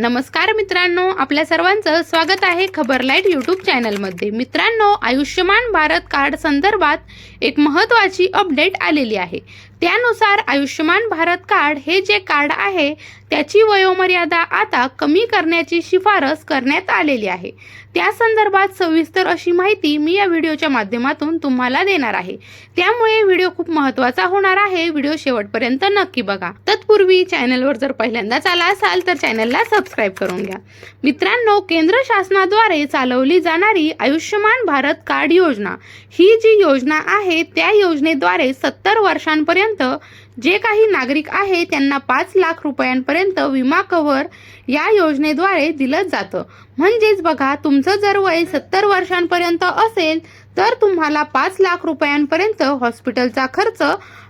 नमस्कार मित्रांनो आपल्या सर्वांचं स्वागत आहे खबर लाइट यूट्यूब चॅनलमध्ये. मित्रांनो आयुष्यमान भारत कार्ड संदर्भात एक महत्त्वाची अपडेट आलेली आहे. त्यानुसार आयुष्यमान भारत कार्ड हे जे कार्ड आहे त्याची वयोमर्यादा आता कमी करण्याची शिफारस करण्यात आलेली आहे. त्या संदर्भात सविस्तर अशी माहिती मी या व्हिडिओच्या माध्यमातून तुम्हाला देणार आहे. त्यामुळे व्हिडिओ खूप महत्त्वाचा होणार आहे. व्हिडिओ शेवटपर्यंत नक्की बघा. तत्पूर्वी चॅनलवर जर पहिल्यांदाच आला असाल तर चॅनलला सबस्क्राईब करून घ्या. मित्रांनो केंद्र शासनाद्वारे चालवली जाणारी आयुष्यमान भारत कार्ड योजना ही जी योजना आहे त्या योजनेद्वारे सत्तर वर्षांपर्यंत なんと जे काही नागरिक आहे त्यांना पाच लाख रुपयांपर्यंत विमा कव्हर या योजनेद्वारे दिलं जातं. म्हणजेच बघा तुमचं जर वय सत्तर वर्षांपर्यंत असेल तर तुम्हाला पाच लाख रुपयांपर्यंत हॉस्पिटलचा खर्च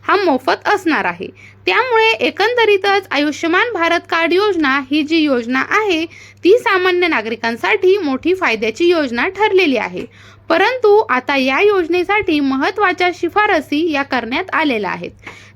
हा मोफत असणार आहे. त्यामुळे एकंदरीतच आयुष्यमान भारत कार्ड योजना ही जी योजना आहे ती सामान्य नागरिकांसाठी मोठी फायद्याची योजना ठरलेली आहे. परंतु आता या योजनेसाठी महत्त्वाच्या शिफारसी या करण्यात आलेल्या आहेत.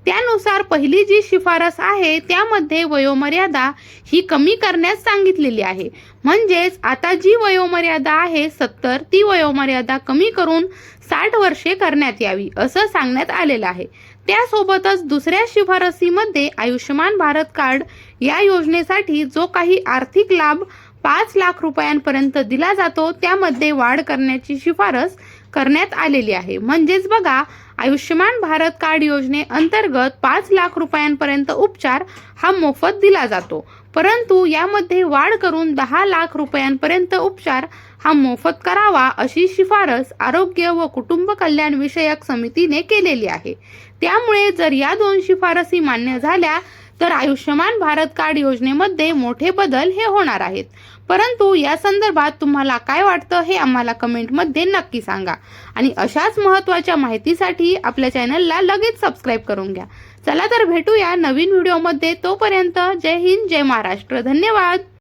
त्यानुसार पहिली जी शिफारस आहे त्यामध्ये वयोमर्यादा ही कमी करण्यास सांगितलेली आहे. म्हणजेच आता जी वयोमर्यादा आहे सत्तर ती वयोमर्यादा कमी करून साठ वर्षे करण्यात यावी असं सांगण्यात आलेलं आहे. त्यासोबतच दुसऱ्या शिफारसीमध्ये आयुष्यमान भारत कार्ड या योजनेसाठी जो काही आर्थिक लाभ पाच लाख रुपयांपर्यंत दिला जातो त्यामध्ये वाढ करण्याची शिफारस करण्यात आलेली आहे. म्हणजेच बघा आयुष्यमान भारत कार्ड योजनेअंतर्गत पाच लाख रुपयांपर्यंत उपचार हा मोफत दिला जातो. परंतु यामध्ये वाढ करून दहा लाख रुपयांपर्यंत उपचार हा मोफत करावा अशी शिफारस आरोग्य व कुटुंब कल्याण विषयक समितीने केलेली आहे. त्यामुळे जर या दोन शिफारसी मान्य झाल्या तर आयुष्यमान भारत कार्ड योजनेमध्ये मोठे बदल हे होणार आहेत. परंतु या संदर्भात तुम्हाला काय वाटतं हे आम्हाला कमेंटमध्ये नक्की सांगा. आणि अशाच महत्त्वाच्या माहितीसाठी आपल्या चॅनलला लगेच सबस्क्राईब करून घ्या. चला तर भेटूया नवीन व्हिडिओमध्ये. तोपर्यंत जय हिंद जय महाराष्ट्र. धन्यवाद.